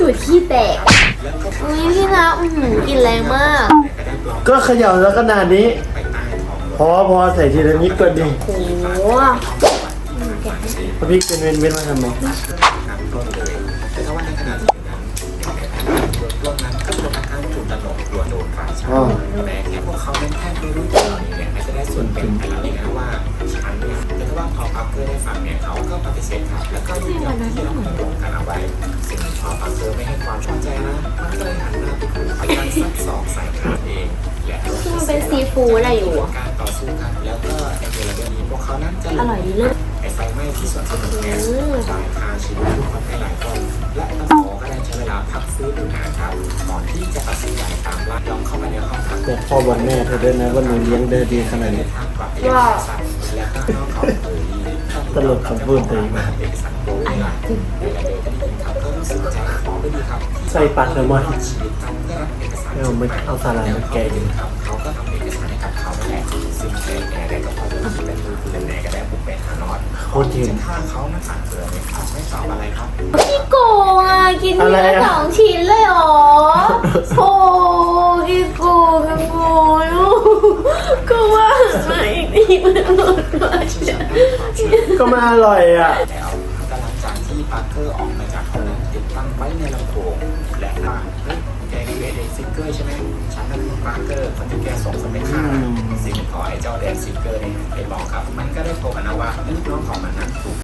สูตรขี้แตกอุ้ยพี่นะอือหือกลินแรงมาก ก็เขย่าแล้วขนาดนี้ พอพอใส่ทีละนิดก็ดีโอ้โหพริกเป็นเว้นเว้นมาทำไมแต่ถ้าว่าในขณะที่พวกนั้นก็จะค่อนข้างจุดตลกกลัวโดนฝ่ายชายอ๋ สอกใส่ขาเองและที่มันเป็นซีฟู้ดอะไรอยู่อะการต่อสู้กันแล้วก็ในเวลานี้พวกเขานั้นจะอร่อยดีเลิศไอ้ไฟไหม้ที่สวนสนุกเนี่ยอืมตายคาชีวิตทุกคนไปหลายคนและทั้งสองก็ได้ใช้เวลาพักฟื้นอยู่นานครับก่อนที่จะตัดสินใจตามล่าย่องเข้ามาในห้องพักแต่พ่อบอกแม่เธอด้วยนะว่าหนูเลี้ยงได้ดีขนาดนี้ทางกลับไปยังสัตว์และก็เข้าเขาเออดีตลกคำพูดตัวเองมาเป็นสัตว์โตเวลาเวลาเดินก็ได้ยินครับก็รู้สึกใจคอไม่ดีครับ ใส่ปลาแซลมอนชีวิตครับได้รับเอารเอาเอาสาหร่ายมาแกงเขาก็ทำเอกสารให้กับเขาแหละซึ่งเป็นแหน่ได้ก็พอจะเป็นมือเป็นแหน่ก็ได้บุกไปหานอตโคตรยืนถ้าเขามันสั่งเสือเนี่ยเขาไม่ตอบอะไรครับพี่โกงอะกินเนื้อะสองชิ้นเลยหรอโอ้พี่โกงพี่โกงลูกก็ว่ามาอีกทีมันหมดไปก็มาอร่อยอะแล้วก็หลังจากที่ปาร์เกอร์ออกมาจากห้องนั้นติดตั้งไว้ในลำโพงและว่า คือเอเดซิกเกอร์ใช่ไหมฉันนั่นคือปาร์เกอร์คนที่แกส่งสเปคค่าอืมสิ่งของไอ้เจ้าแดนซิกเกอร์เนี่ยไปบอกครับ มันก็ได้โทรมานะว่าลูกน้องของมันนั้นถูก